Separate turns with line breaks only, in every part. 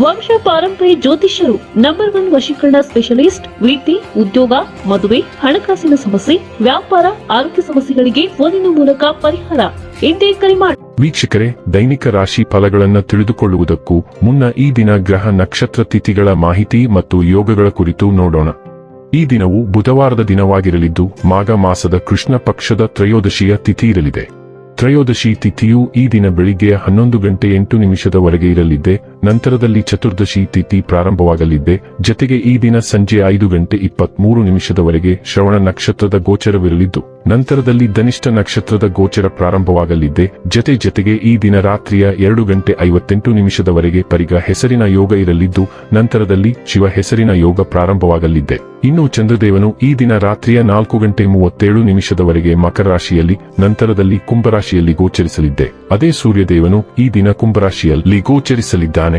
ವಂಶ ಪಾರಂಪರ್ಯ ಜ್ಯೋತಿಷ್ಯರು ನಂಬರ್ ಒನ್ ವಶೀಕರಣ ಸ್ಪೆಷಲಿಸ್ಟ್ ವೃತ್ತಿ ಉದ್ಯೋಗ, ಮದುವೆ, ಹಣಕಾಸಿನ ಸಮಸ್ಯೆ, ವ್ಯಾಪಾರ, ಆರೋಗ್ಯ ಸಮಸ್ಯೆಗಳಿಗೆ ಫೋನಿನ ಮೂಲಕ ಪರಿಹಾರ. ಇಂದೇ ಕರೆ ಮಾಡಿ
ವೀಕ್ಷಕರೇ, ದೈನಿಕ ರಾಶಿ ಫಲಗಳನ್ನು ತಿಳಿದುಕೊಳ್ಳುವುದಕ್ಕೂ ಮುನ್ನ ಈ ದಿನ ಗ್ರಹ ನಕ್ಷತ್ರ ತಿಥಿಗಳ ಮಾಹಿತಿ ಮತ್ತು ಯೋಗಗಳ ಕುರಿತು ನೋಡೋಣ. ಈ ದಿನವು ಬುಧವಾರದ ದಿನವಾಗಿರಲಿದ್ದು, ಮಾಘ ಮಾಸದ ಕೃಷ್ಣ ಪಕ್ಷದ ತ್ರಯೋದಶಿಯ ತಿಥಿ ಇರಲಿದೆ. ತ್ರಯೋದಶಿ ತಿಥಿಯು ಈ ದಿನ ಬೆಳಿಗ್ಗೆ ಹನ್ನೊಂದು ಗಂಟೆ ಎಂಟು ನಿಮಿಷದವರೆಗೆ ಇರಲಿದ್ದೆ ನಂತರದಲ್ಲಿ ಚತುರ್ದಶಿ ತಿಥಿ ಪ್ರಾರಂಭವಾಗಲಿದ್ದೆ ಜತೆಗೆ ಈ ದಿನ ಸಂಜೆ ಐದು ಗಂಟೆ ಇಪ್ಪತ್ಮೂರು ನಿಮಿಷದವರೆಗೆ ಶ್ರವಣ ನಕ್ಷತ್ರದ ಗೋಚರವಿರಲಿದ್ದು, ನಂತರದಲ್ಲಿ ಧನಿಷ್ಠ ನಕ್ಷತ್ರದ ಗೋಚರ ಪ್ರಾರಂಭವಾಗಲಿದ್ದೆ ಜತೆ ಜತೆಗೆ ಈ ದಿನ ರಾತ್ರಿಯ ಎರಡು ಗಂಟೆ ಐವತ್ತೆಂಟು ನಿಮಿಷದವರೆಗೆ ಪರಿಗ ಹೆಸರಿನ ಯೋಗ ಇರಲಿದ್ದು, ನಂತರದಲ್ಲಿ ಶಿವ ಹೆಸರಿನ ಯೋಗ ಪ್ರಾರಂಭವಾಗಲಿದ್ದೆ ಇನ್ನು ಚಂದ್ರದೇವನು ಈ ದಿನ ರಾತ್ರಿಯ ನಾಲ್ಕು ಗಂಟೆ ಮೂವತ್ತೇಳು ನಿಮಿಷದವರೆಗೆ ಮಕರ ರಾಶಿಯಲ್ಲಿ, ನಂತರದಲ್ಲಿ ಕುಂಭರಾಶಿಯಲ್ಲಿ ಗೋಚರಿಸಲಿದ್ದೆ. ಅದೇ ಸೂರ್ಯದೇವನು ಈ ದಿನ ಕುಂಭರಾಶಿಯಲ್ಲಿ ಗೋಚರಿಸಲಿದ್ದಾನೆ.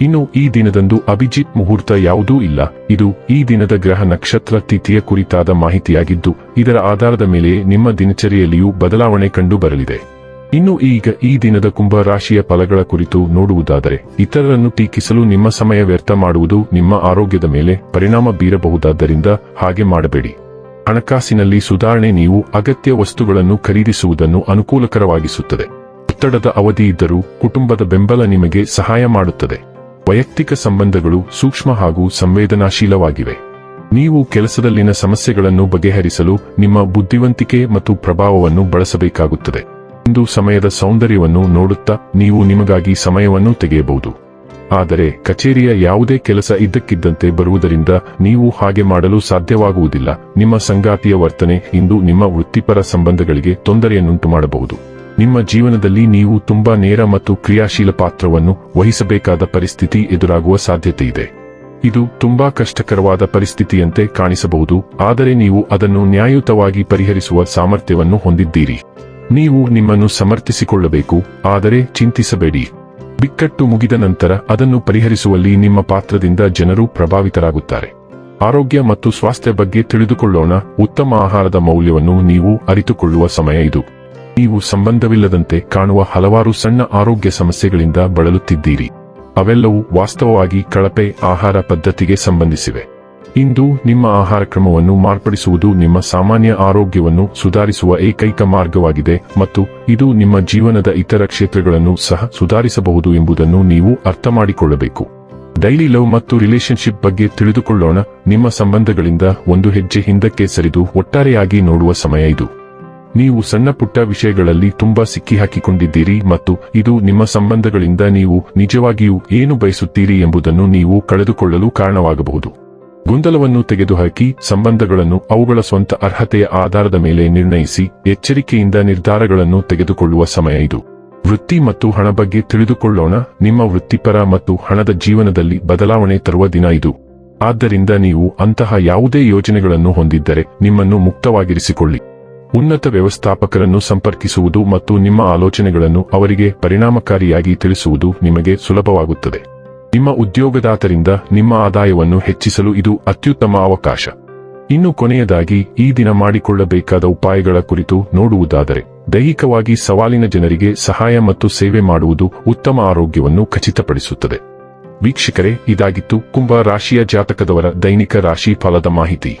ಇನ್ನು ಈ ದಿನದಂದು ಅಭಿಜಿತ್ ಮುಹೂರ್ತ ಯಾವುದೂ ಇಲ್ಲ. ಇದು ಈ ದಿನದ ಗ್ರಹ ನಕ್ಷತ್ರ ತಿಥಿಯ ಕುರಿತಾದ ಮಾಹಿತಿಯಾಗಿದ್ದು, ಇದರ ಆಧಾರದ ಮೇಲೆ ನಿಮ್ಮ ದಿನಚರಿಯಲ್ಲಿಯೂ ಬದಲಾವಣೆ ಕಂಡು ಬರಲಿದೆ. ಇನ್ನು ಈಗ ಈ ದಿನದ ಕುಂಭ ರಾಶಿಯ ಫಲಗಳ ಕುರಿತು ನೋಡುವುದಾದರೆ, ಇತರರನ್ನು ಟೀಕಿಸಲು ನಿಮ್ಮ ಸಮಯ ವ್ಯರ್ಥ ಮಾಡುವುದು ನಿಮ್ಮ ಆರೋಗ್ಯದ ಮೇಲೆ ಪರಿಣಾಮ ಬೀರಬಹುದಾದ್ದರಿಂದ ಹಾಗೆ ಮಾಡಬೇಡಿ. ಹಣಕಾಸಿನಲ್ಲಿ ಸುಧಾರಣೆ ನೀವು ಅಗತ್ಯ ವಸ್ತುಗಳನ್ನು ಖರೀದಿಸುವುದನ್ನು ಅನುಕೂಲಕರವಾಗಿಸುತ್ತದೆ. ಒತ್ತಡದ ಅವಧಿ ಇದ್ದರೂ ಕುಟುಂಬದ ಬೆಂಬಲ ನಿಮಗೆ ಸಹಾಯ ಮಾಡುತ್ತದೆ. ವೈಯಕ್ತಿಕ ಸಂಬಂಧಗಳು ಸೂಕ್ಷ್ಮ ಹಾಗೂ ಸಂವೇದನಾಶೀಲವಾಗಿವೆ. ನೀವು ಕೆಲಸದಲ್ಲಿನ ಸಮಸ್ಯೆಗಳನ್ನು ಬಗೆಹರಿಸಲು ನಿಮ್ಮ ಬುದ್ಧಿವಂತಿಕೆ ಮತ್ತು ಪ್ರಭಾವವನ್ನು ಬಳಸಬೇಕಾಗುತ್ತದೆ. ಇಂದು ಸಮಯದ ಸೌಂದರ್ಯವನ್ನು ನೋಡುತ್ತಾ ನೀವು ನಿಮಗಾಗಿ ಸಮಯವನ್ನು ತೆಗೆಯಬಹುದು. ಆದರೆ ಕಚೇರಿಯ ಯಾವುದೇ ಕೆಲಸ ಇದ್ದಕ್ಕಿದ್ದಂತೆ ಬರುವುದರಿಂದ ನೀವು ಹಾಗೆ ಮಾಡಲು ಸಾಧ್ಯವಾಗುವುದಿಲ್ಲ. ನಿಮ್ಮ ಸಂಗಾತಿಯ ವರ್ತನೆ ಇಂದು ನಿಮ್ಮ ವೃತ್ತಿಪರ ಸಂಬಂಧಗಳಿಗೆ ತೊಂದರೆಯನ್ನುಂಟು ಮಾಡಬಹುದು ನಿಮ್ಮ ಜೀವನದಲ್ಲಿ ನೀವು ತುಂಬಾ ನೇರ ಮತ್ತು ಕ್ರಿಯಾಶೀಲ ಪಾತ್ರವನ್ನು ವಹಿಸಬೇಕಾದ ಪರಿಸ್ಥಿತಿ ಎದುರಾಗುವ ಸಾಧ್ಯತೆ ಇದೆ. ಇದು ತುಂಬಾ ಕಷ್ಟಕರವಾದ ಪರಿಸ್ಥಿತಿಯಂತೆ ಕಾಣಿಸಬಹುದು, ಆದರೆ ನೀವು ಅದನ್ನು ನ್ಯಾಯಯುತವಾಗಿ ಪರಿಹರಿಸುವ ಸಾಮರ್ಥ್ಯವನ್ನು ಹೊಂದಿದ್ದೀರಿ. ನೀವು ನಿಮ್ಮನ್ನು ಸಮರ್ಥಿಸಿಕೊಳ್ಳಬೇಕು, ಆದರೆ ಚಿಂತಿಸಬೇಡಿ. ಬಿಕ್ಕಟ್ಟು ಮುಗಿದ ನಂತರ ಅದನ್ನು ಪರಿಹರಿಸುವಲ್ಲಿ ನಿಮ್ಮ ಪಾತ್ರದಿಂದ ಜನರು ಪ್ರಭಾವಿತರಾಗುತ್ತಾರೆ. ಆರೋಗ್ಯ ಮತ್ತು ಸ್ವಾಸ್ಥ್ಯ ಬಗ್ಗೆ ತಿಳಿದುಕೊಳ್ಳೋಣ, ಉತ್ತಮ ಆಹಾರದ ಮೌಲ್ಯವನ್ನು ನೀವು ಅರಿತುಕೊಳ್ಳುವ ಸಮಯ ಇದು. ನೀವು ಸಂಬಂಧವಿಲ್ಲದಂತೆ ಕಾಣುವ ಹಲವಾರು ಸಣ್ಣ ಆರೋಗ್ಯ ಸಮಸ್ಯೆಗಳಿಂದ ಬಳಲುತ್ತಿದ್ದೀರಿ. ಅವೆಲ್ಲವೂ ವಾಸ್ತವವಾಗಿ ಕಳಪೆ ಆಹಾರ ಪದ್ಧತಿಗೆ ಸಂಬಂಧಿಸಿವೆ. ಇಂದು ನಿಮ್ಮ ಆಹಾರ ಕ್ರಮವನ್ನು ಮಾರ್ಪಡಿಸುವುದು ನಿಮ್ಮ ಸಾಮಾನ್ಯ ಆರೋಗ್ಯವನ್ನು ಸುಧಾರಿಸುವ ಏಕೈಕ ಮಾರ್ಗವಾಗಿದೆ ಮತ್ತು ಇದು ನಿಮ್ಮ ಜೀವನದ ಇತರ ಕ್ಷೇತ್ರಗಳನ್ನು ಸಹ ಸುಧಾರಿಸಬಹುದು ಎಂಬುದನ್ನು ನೀವು ಅರ್ಥ ಮಾಡಿಕೊಳ್ಳಬೇಕು ಡೈಲಿ ಲವ್ ಮತ್ತು ರಿಲೇಶನ್ಶಿಪ್ ಬಗ್ಗೆ ತಿಳಿದುಕೊಳ್ಳೋಣ. ನಿಮ್ಮ ಸಂಬಂಧಗಳಿಂದ ಒಂದು ಹೆಜ್ಜೆ ಹಿಂದಕ್ಕೆ ಸರಿದು ಒಟ್ಟಾರೆಯಾಗಿ ನೋಡುವ ಸಮಯ ಇದು. ನೀವು ಸಣ್ಣ ಪುಟ್ಟ ವಿಷಯಗಳಲ್ಲಿ ತುಂಬಾ ಸಿಕ್ಕಿಹಾಕಿಕೊಂಡಿದ್ದೀರಿ ಮತ್ತು ಇದು ನಿಮ್ಮ ಸಂಬಂಧಗಳಿಂದ ನೀವು ನಿಜವಾಗಿಯೂ ಏನು ಬಯಸುತ್ತೀರಿ ಎಂಬುದನ್ನು ನೀವು ಕಳೆದುಕೊಳ್ಳಲು ಕಾರಣವಾಗಬಹುದು. ಗೊಂದಲವನ್ನು ತೆಗೆದುಹಾಕಿ ಸಂಬಂಧಗಳನ್ನು ಅವುಗಳ ಸ್ವಂತ ಅರ್ಹತೆಯ ಆಧಾರದ ಮೇಲೆ ನಿರ್ಣಯಿಸಿ ಎಚ್ಚರಿಕೆಯಿಂದ ನಿರ್ಧಾರಗಳನ್ನು ತೆಗೆದುಕೊಳ್ಳುವ ಸಮಯ ಇದು. ವೃತ್ತಿ ಮತ್ತು ಹಣ ಬಗ್ಗೆ ತಿಳಿದುಕೊಳ್ಳೋಣ. ನಿಮ್ಮ ವೃತ್ತಿಪರ ಮತ್ತು ಹಣದ ಜೀವನದಲ್ಲಿ ಬದಲಾವಣೆ ತರುವ ದಿನ ಇದು. ಆದ್ದರಿಂದ ನೀವು ಅಂತಹ ಯಾವುದೇ ಯೋಜನೆಗಳನ್ನು ಹೊಂದಿದ್ದರೆ ನಿಮ್ಮನ್ನು ಮುಕ್ತವಾಗಿರಿಸಿಕೊಳ್ಳಿ. ಉನ್ನತ ವ್ಯವಸ್ಥಾಪಕರನ್ನು ಸಂಪರ್ಕಿಸುವುದು ಮತ್ತು ನಿಮ್ಮ ಆಲೋಚನೆಗಳನ್ನು ಅವರಿಗೆ ಪರಿಣಾಮಕಾರಿಯಾಗಿ ತಿಳಿಸುವುದು ನಿಮಗೆ ಸುಲಭವಾಗುತ್ತದೆ. ನಿಮ್ಮ ಉದ್ಯೋಗದಾತರಿಂದ ನಿಮ್ಮ ಆದಾಯವನ್ನು ಹೆಚ್ಚಿಸಲು ಇದು ಅತ್ಯುತ್ತಮ ಅವಕಾಶ. ಇನ್ನು ಕೊನೆಯದಾಗಿ, ಈ ದಿನ ಮಾಡಿಕೊಳ್ಳಬೇಕಾದ ಉಪಾಯಗಳ ಕುರಿತು ನೋಡುವುದಾದರೆ, ದೈಹಿಕವಾಗಿ ಸವಾಲಿನ ಜನರಿಗೆ ಸಹಾಯ ಮತ್ತು ಸೇವೆ ಮಾಡುವುದು ಉತ್ತಮ ಆರೋಗ್ಯವನ್ನು ಖಚಿತಪಡಿಸುತ್ತದೆ. ವೀಕ್ಷಕರೇ, ಇದಾಗಿತ್ತು ಕುಂಭ ರಾಶಿಯ ಜಾತಕದವರ ದೈನಿಕ ರಾಶಿ ಫಲದ ಮಾಹಿತಿ.